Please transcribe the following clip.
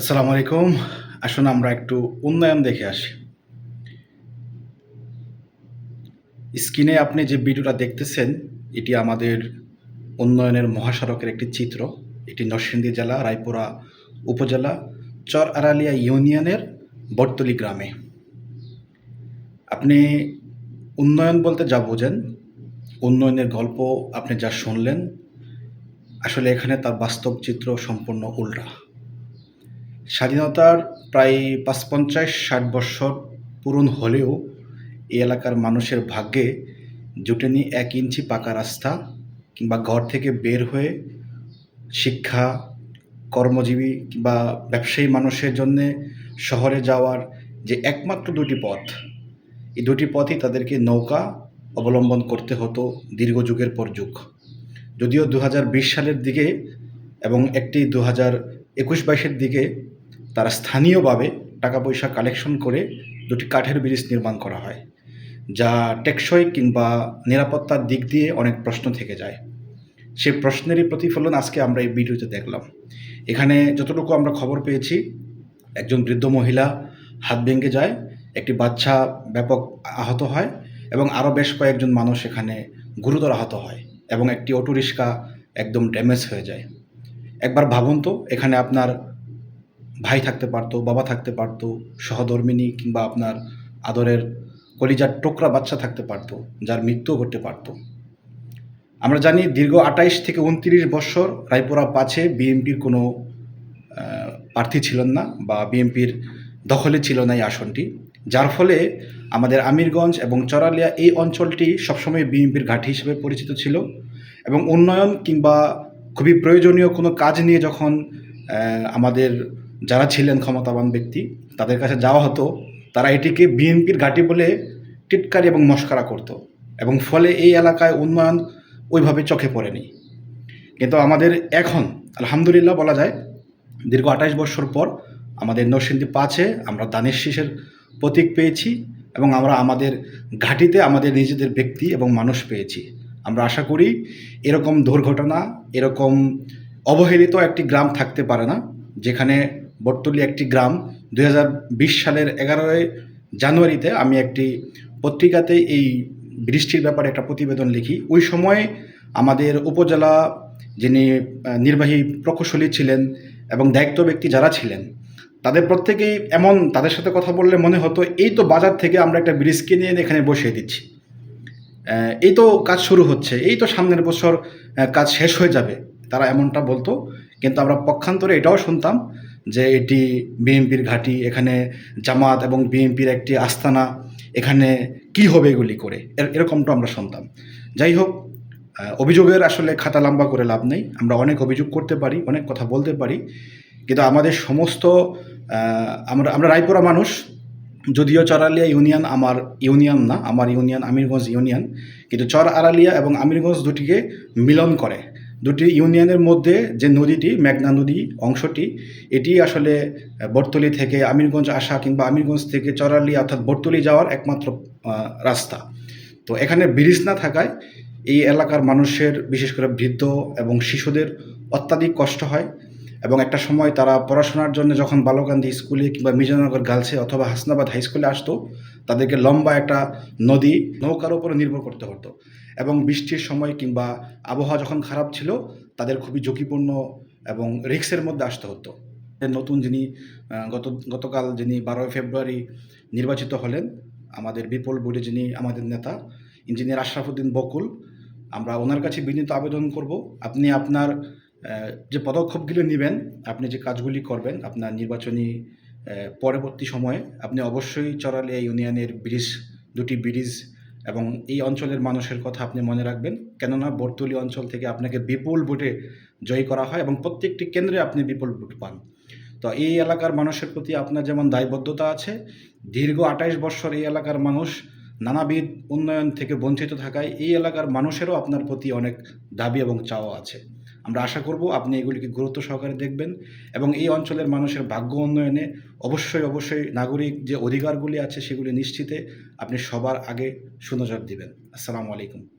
আসসালামু আলাইকুম। আসুন আমরা একটু উন্নয়ন দেখে আসি। স্ক্রিনে আপনি যে ভিডিওটা দেখতেছেন, এটি আমাদের উন্নয়নের মহাসড়কের একটি চিত্র। এটি নরসিংদী জেলা, রায়পুরা উপজেলা চর আড়ালিয়া ইউনিয়নের বর্তলি গ্রামে। আপনি উন্নয়ন বলতে যা বোঝেন, উন্নয়নের গল্প আপনি যা শুনলেন, আসলে এখানে তার বাস্তব চিত্র সম্পূর্ণ উল্টা। স্বাধীনতার প্রায় পাঁচ পঞ্চাশ ষাট বৎসর পূরণ হলেও এই এলাকার মানুষের ভাগ্যে জুটেনি এক ইঞ্চি পাকা রাস্তা কিংবা ঘর থেকে বের হয়ে শিক্ষা, কর্মজীবী কিংবা ব্যবসায়ী মানুষের জন্যে শহরে যাওয়ার যে একমাত্র দুটি পথ, এই দুটি পথই তাদেরকে নৌকা অবলম্বন করতে হতো দীর্ঘ যুগের পর যুগ। যদিও দু হাজার বিশ সালের দিকে এবং একটি দু হাজার একুশ বাইশের দিকে তারা স্থানীয়ভাবে টাকা পয়সা কালেকশন করে দুটি কাঠের ব্রিজ নির্মাণ করা হয়, যা টেকসই কিংবা নিরাপত্তার দিক দিয়ে অনেক প্রশ্ন থেকে যায়। সেই প্রশ্নেরই প্রতিফলন আজকে আমরা এই ভিডিওতে দেখলাম। এখানে যতটুকু আমরা খবর পেয়েছি, একজন বৃদ্ধ মহিলা হাত ভেঙে যায়, একটি বাচ্চা ব্যাপক আহত হয় এবং আরও বেশ কয়েকজন মানুষ এখানে গুরুতর আহত হয় এবং একটি অটো রিক্সা একদম ড্যামেজ হয়ে যায়। একবার ভাবুন তো, এখানে আপনার ভাই থাকতে পারতো, বাবা থাকতে পারতো, সহধর্মিনী কিংবা আপনার আদরের কলিজার টোকরা বাচ্চা থাকতে পারতো, যার মৃত্যু ঘটতে পারতো। আমরা জানি দীর্ঘ আটাইশ থেকে উনত্রিশ বছর রায়পুরা পাছে বিএনপির কোনো প্রার্থী ছিলেন না বা বিএনপির দখলে ছিল না এই আসনটি। যার ফলে আমাদের আমিরগঞ্জ এবং চরালিয়া এই অঞ্চলটি সবসময় বিএনপির ঘাঁটি হিসেবে পরিচিত ছিল এবং উন্নয়ন কিংবা খুবই প্রয়োজনীয় কোনো কাজ নিয়ে যখন আমাদের যারা ছিলেন ক্ষমতাবান ব্যক্তি, তাদের কাছে যাওয়া হতো, তারা এটিকে বিএনপির ঘাঁটি বলে টিটকারি এবং মস্করা করতো এবং ফলে এই এলাকায় উন্নয়ন ওইভাবে চোখে পড়েনি। কিন্তু আমাদের এখন, আলহামদুলিল্লাহ বলা যায়, দীর্ঘ আঠাশ বছর পর আমাদের নরসিংদী পাঁচে আমরা দানের শীষের প্রতীক পেয়েছি এবং আমরা আমাদের ঘাটিতে আমাদের নিজেদের ব্যক্তি এবং মানুষ পেয়েছি। আমরা আশা করি এরকম দুর্ঘটনা, এরকম অবহেলিত একটি গ্রাম থাকতে পারে না, যেখানে বর্তলি একটি গ্রাম। দু হাজার বিশ সালের এগারোই জানুয়ারিতে আমি একটি পত্রিকাতে এই বৃষ্টির ব্যাপারে একটা প্রতিবেদন লিখি। ওই সময় আমাদের উপজেলা যিনি নির্বাহী প্রকৌশলী ছিলেন এবং দায়িত্ব ব্যক্তি যারা ছিলেন, তাদের প্রত্যেকেই এমন তাদের সাথে কথা বললে মনে হতো, এই তো বাজার থেকে আমরা একটা ব্রিজ কিনে এনে এখানে বসিয়ে দিচ্ছি। এই তো কাজ শুরু হচ্ছে, এই তো সামনের বছর কাজ শেষ হয়ে যাবে। তারা এমনটা বলতো, কিন্তু আমরা পক্ষান্তরে এটাও শুনতাম যে এটি বিএনপির ঘাঁটি, এখানে জামাত এবং বিএনপির একটি আস্তানা, এখানে কি হবে এগুলি করে? এর- এরকমটা আমরা শুনতাম। যাই হোক অভিযোগের আসলে খাতা লম্বা করে লাভ নেই। আমরা অনেক অভিযোগ করতে পারি, অনেক কথা বলতে পারি, কিন্তু আমাদের সমস্ত আমরা আমরা রায়পুরা মানুষ, যদিও চরালিয়া ইউনিয়ন আমার ইউনিয়ন না, আমার ইউনিয়ন আমিরগঞ্জ ইউনিয়ন, কিন্তু চর আড়ালিয়া এবং আমিরগঞ্জ দুটিকে মিলন করে। দুটি ইউনিয়নের মধ্যে যে নদীটি, মেঘনা নদী অংশটি, এটি আসলে বর্তলি থেকে আমিরগঞ্জ আসা কিংবা আমিরগঞ্জ থেকে চরালি অর্থাৎ বর্তলি যাওয়ার একমাত্র রাস্তা। তো এখানে ব্রিজ না থাকায় এই এলাকার মানুষের, বিশেষ করে বৃদ্ধ এবং শিশুদের অত্যাধিক কষ্ট হয়। এবং একটা সময় তারা পড়াশোনার জন্য যখন বালকান্দি স্কুলে কিংবা মির্জানগর গার্লসে অথবা হাসনাবাদ হাই স্কুলে আসতো, তাদেরকে লম্বা একটা নদী নৌকার উপরে নির্ভর করতে হতো। এবং বৃষ্টির সময় কিংবা আবহাওয়া যখন খারাপ ছিল, তাদের খুবই ঝুঁকিপূর্ণ এবং রিক্সের মধ্যে আসতে হতো। নতুন যিনি গত, গতকাল যিনি বারোই ফেব্রুয়ারি নির্বাচিত হলেন, আমাদের বিপুল বোর্ডে যিনি, আমাদের নেতা, ইঞ্জিনিয়ার আশরাফুদ্দিন বকুল, আমরা ওনার কাছে বিনীত আবেদন করব, আপনি আপনার যে পদক্ষেপগুলো নেবেন, আপনি যে কাজগুলি করবেন, আপনার নির্বাচনী পরবর্তী সময়ে আপনি অবশ্যই চড়ালে ইউনিয়নের ব্রিজ, দুটি ব্রিজ এবং এই অঞ্চলের মানুষের কথা আপনি মনে রাখবেন। কেননা বর্তলি অঞ্চল থেকে আপনাকে বিপুল ভোটে জয়ী করা হয় এবং প্রত্যেকটি কেন্দ্রে আপনি বিপুল ভোট পান। তো এই এলাকার মানুষের প্রতি আপনার যেমন দায়বদ্ধতা আছে, দীর্ঘ আঠাইশ বছর এই এলাকার মানুষ নানাবিধ উন্নয়ন থেকে বঞ্চিত থাকায় এই এলাকার মানুষেরও আপনার প্রতি অনেক দাবি এবং চাওয়া আছে। আমরা আশা করব আপনি এগুলিকে গুরুত্ব সহকারে দেখবেন এবং এই অঞ্চলের মানুষের ভাগ্য উন্নয়নে অবশ্যই অবশ্যই নাগরিক যে অধিকারগুলি আছে সেগুলি নিশ্চিতে আপনি সবার আগে সুনজর দিবেন। আসসালামু আলাইকুম।